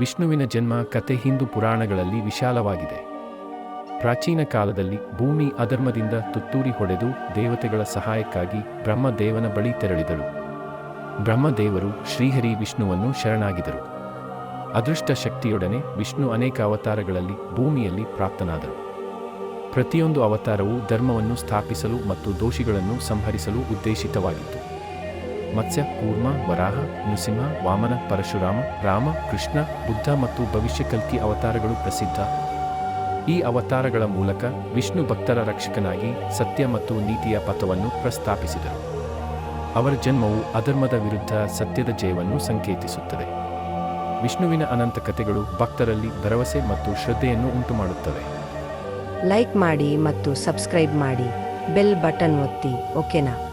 ವಿಷ್ಣುವಿನ ಜನ್ಮ ಕತೆ ಹಿಂದೂ ಪುರಾಣಗಳಲ್ಲಿ ವಿಶಾಲವಾಗಿದೆ. ಪ್ರಾಚೀನ ಕಾಲದಲ್ಲಿ ಭೂಮಿ ಅಧರ್ಮದಿಂದ ತುತ್ತೂರಿ ಹೊಡೆದು ದೇವತೆಗಳ ಸಹಾಯಕ್ಕಾಗಿ ಬ್ರಹ್ಮದೇವನ ಬಳಿ ತೆರಳಿದಳು. ಬ್ರಹ್ಮದೇವರು ಶ್ರೀಹರಿ ವಿಷ್ಣುವನ್ನು ಶರಣಾಗಿದರು. ಅದೃಷ್ಟ ಶಕ್ತಿಯೊಡನೆ ವಿಷ್ಣು ಅನೇಕ ಅವತಾರಗಳಲ್ಲಿ ಭೂಮಿಯಲ್ಲಿ ಪ್ರಾಪ್ತನಾದರು ಪ್ರತಿಯೊಂದು ಅವತಾರವು ಧರ್ಮವನ್ನು ಸ್ಥಾಪಿಸಲು ಮತ್ತು ದೋಷಿಗಳನ್ನು ಸಂಹರಿಸಲು ಉದ್ದೇಶಿತವಾಗಿತ್ತು. ಮತ್ಸ್ಯ, ಕೂರ್ಮ, ವರಾಹ, ನೃಸಿಂಹ, ವಾಮನ, ಪರಶುರಾಮ, ರಾಮ, ಕೃಷ್ಣ, ಬುದ್ಧ ಮತ್ತು ಭವಿಷ್ಯ ಕಲ್ಕಿ ಅವತಾರಗಳು ಪ್ರಸಿದ್ಧ. ಈ ಅವತಾರಗಳ ಮೂಲಕ ವಿಷ್ಣು ಭಕ್ತರ ರಕ್ಷಕನಾಗಿ ಸತ್ಯ ಮತ್ತು ನೀತಿಯ ಪಥವನ್ನು ಪ್ರಸ್ತಾಪಿಸಿದರು. ಅವರ ಜನ್ಮವು ಅಧರ್ಮದ ವಿರುದ್ಧ ಸತ್ಯದ ಜಯವನ್ನು ಸಂಕೇತಿಸುತ್ತದೆ. ವಿಷ್ಣುವಿನ ಅನಂತ ಕಥೆಗಳು ಭಕ್ತರಲ್ಲಿ ಭರವಸೆ ಮತ್ತು ಶ್ರದ್ಧೆಯನ್ನು ಉಂಟುಮಾಡುತ್ತವೆ. ಲೈಕ್ ಮಾಡಿ ಮತ್ತು ಸಬ್ಸ್ಕ್ರೈಬ್ ಮಾಡಿ. ಬೆಲ್ ಬಟನ್ ಒತ್ತಿ. ಓಕೆನಾ